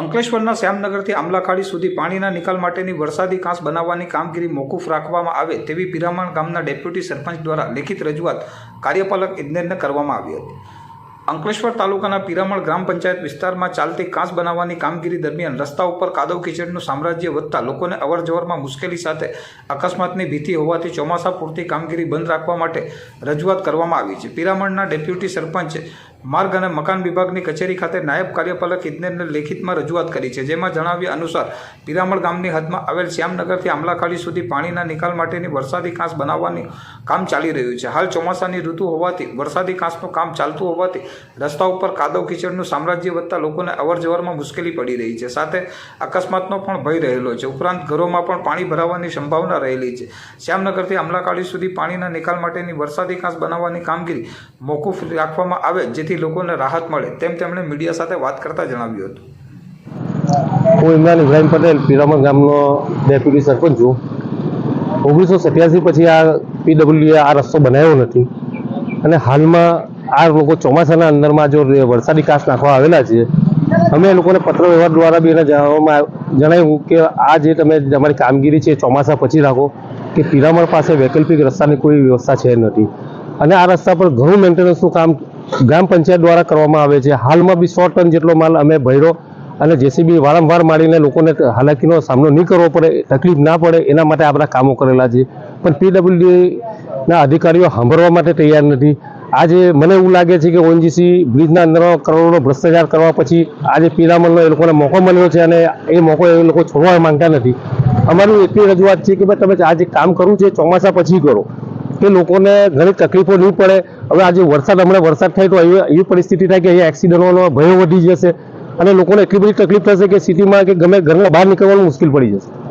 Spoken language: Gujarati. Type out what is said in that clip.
અંકલેશ્વરના શ્યામનગરથી આમલાખાડી સુધી પાણીના નિકાલ માટેની વરસાદી કાંસ બનાવવાની કામગીરી મોકૂફ રાખવામાં આવે તેવી પિરામણ ગામના ડેપ્યુટી સરપંચ દ્વારા લેખિત રજૂઆત કાર્યપાલક ઇજનેરને કરવામાં આવી હતી. અંકલેશ્વર તાલુકાના પિરામણ ગ્રામ પંચાયત વિસ્તારમાં ચાલતી કાંસ બનાવવાની કામગીરી દરમિયાન રસ્તા ઉપર કાદવ કીચડનું સામ્રાજ્ય વધતા લોકોને અવરજવરમાં મુશ્કેલી સાથે અકસ્માતની ભીતિ હોવાથી ચોમાસા પૂરતી કામગીરી બંધ રાખવા માટે રજૂઆત કરવામાં આવી છે. પિરામણના ડેપ્યુટી સરપંચે માર્ગ અને મકાન વિભાગની કચેરી ખાતે નાયબ કાર્યપાલક ઇજનેરને લેખિતમાં રજૂઆત કરી છે, જેમાં જણાવ્યા અનુસાર, પિરામણ ગામની હદમાં આવેલ શ્યામનગરથી આમલાખાડી સુધી પાણીના નિકાલ માટેની વરસાદી કાંસ બનાવવાની કામ ચાલી રહ્યું છે. હાલ ચોમાસાની ઋતુ હોવાથી વરસાદી કાંસનું કામ ચાલતું હોવાથી રસ્તા ઉપર કાદવ કીચડનું સામ્રાજ્ય વધતા લોકોને અવરજવરમાં મુશ્કેલી પડી રહી છે. સાથે અકસ્માતનો પણ ભય રહેલો છે. ઉપરાંત ઘરોમાં પણ પાણી ભરાવાની સંભાવના રહેલી છે. શ્યામનગરથી આમલાખાડી સુધી પાણીના નિકાલ માટેની વરસાદી કાંસ બનાવવાની કામગીરી મોકૂફ રાખવામાં આવે, જેથી લોકોને રાહત મળે તેમ તેમણે મીડિયા સાથે વાત કરતા જણાવ્યું હતું. હું ઇમરાન ઇબ્રાહિમ પટેલ પીરામણ ગામનો ડેપ્યુટી સરપંચ છું. ઓગણીસો સત્યાસી પછી આ પીડબ્લ્યુએ આ રસ્તો બનાવ્યો નથી. અને હાલમાં આ લોકો ચોમાસાના અંદરમાં જો વરસાદી કાશ નાખવા આવેલા છે, અમે એ લોકોને પત્ર વ્યવહાર દ્વારા બી એને જણાવવામાં જણાવ્યું કે આ જે તમે, તમારી કામગીરી છે ચોમાસા પછી રાખો, કે પિરામણ પાસે વૈકલ્પિક રસ્તાની કોઈ વ્યવસ્થા છે નથી. અને આ રસ્તા પર ઘણું મેન્ટેનન્સનું કામ ગ્રામ પંચાયત દ્વારા કરવામાં આવે છે. હાલમાં બી સો ટન જેટલો માલ અમે ભર્યો અને જેસીબી વારંવાર મારીને લોકોને હાલાકીનો સામનો નહીં કરવો પડે, તકલીફ ના પડે, એના માટે આપણા કામો કરેલા છે. પણ પીડબ્લ્યુડીના અધિકારીઓ સાંભળવા માટે તૈયાર નથી. આજે મને એવું લાગે છે કે ઓએનજીસી બ્રિજના અંદર કરોડોનો ભ્રષ્ટાચાર કરવા પછી આજે પીરામલનો એ લોકોને મોકો મળ્યો છે અને એ મોકો એ લોકો છોડવા માંગતા નથી. અમારી એટલી રજૂઆત છે કે ભાઈ તમે આ જે કામ કરવું છે, ચોમાસા પછી કરો. કે લોકોને ઘણી તકલીફો નહીં પડે. હવે આજે વરસાદ, હમણાં વરસાદ થાય તો એવી પરિસ્થિતિ થાય કે અહીંયા એક્સિડન્ટોનો ભયો વધી જશે. અને લોકોને એટલી બધી તકલીફ થશે કે સિટીમાં કે ગમે ઘરના બહાર નીકળવાનું મુશ્કેલ પડી જશે.